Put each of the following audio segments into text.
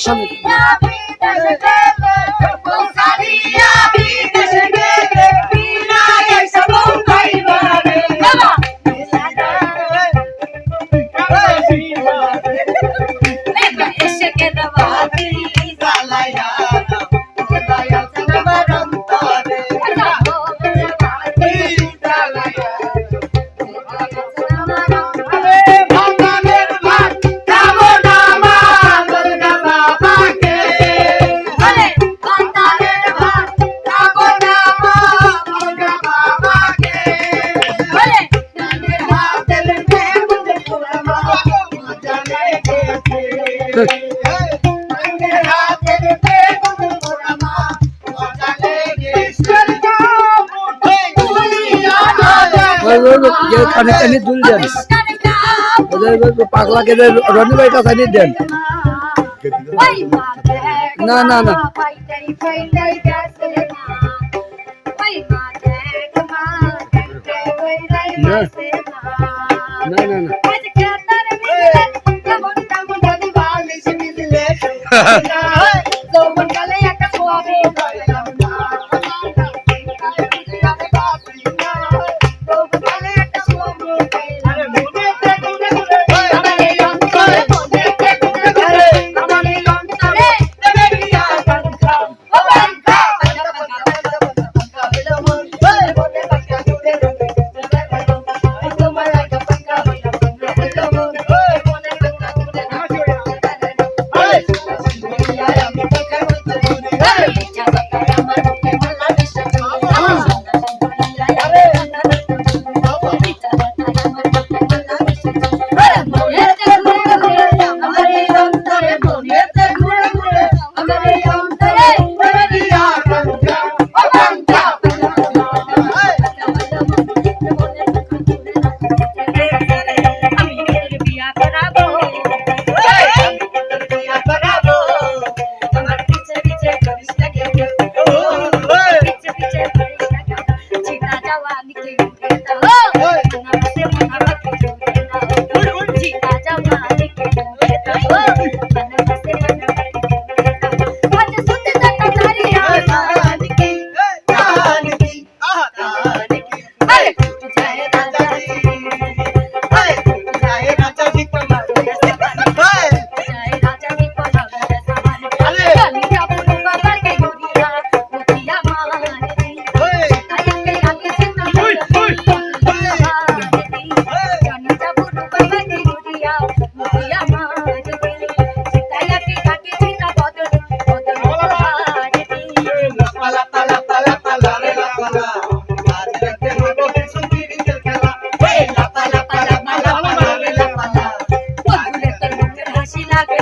অসামিল কানে কানে দুল দেন। পাগলাকে রনি ভাইটা কানে দেন। না না না। না। না না So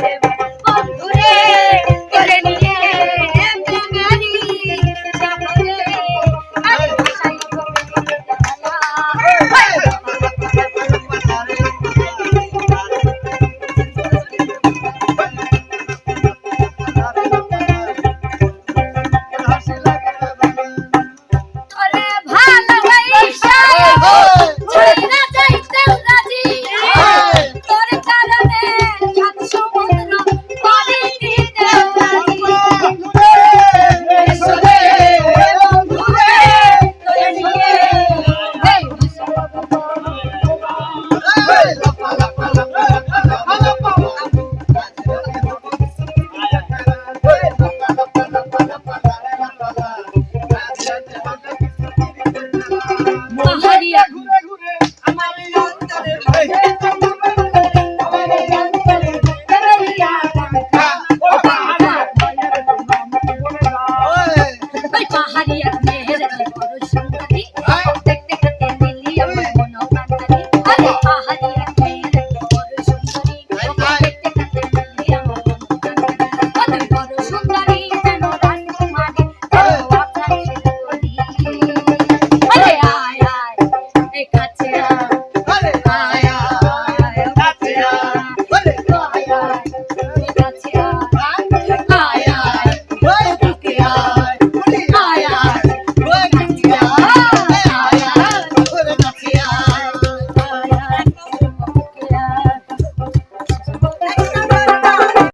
Bye-bye. পাহাড়িয়া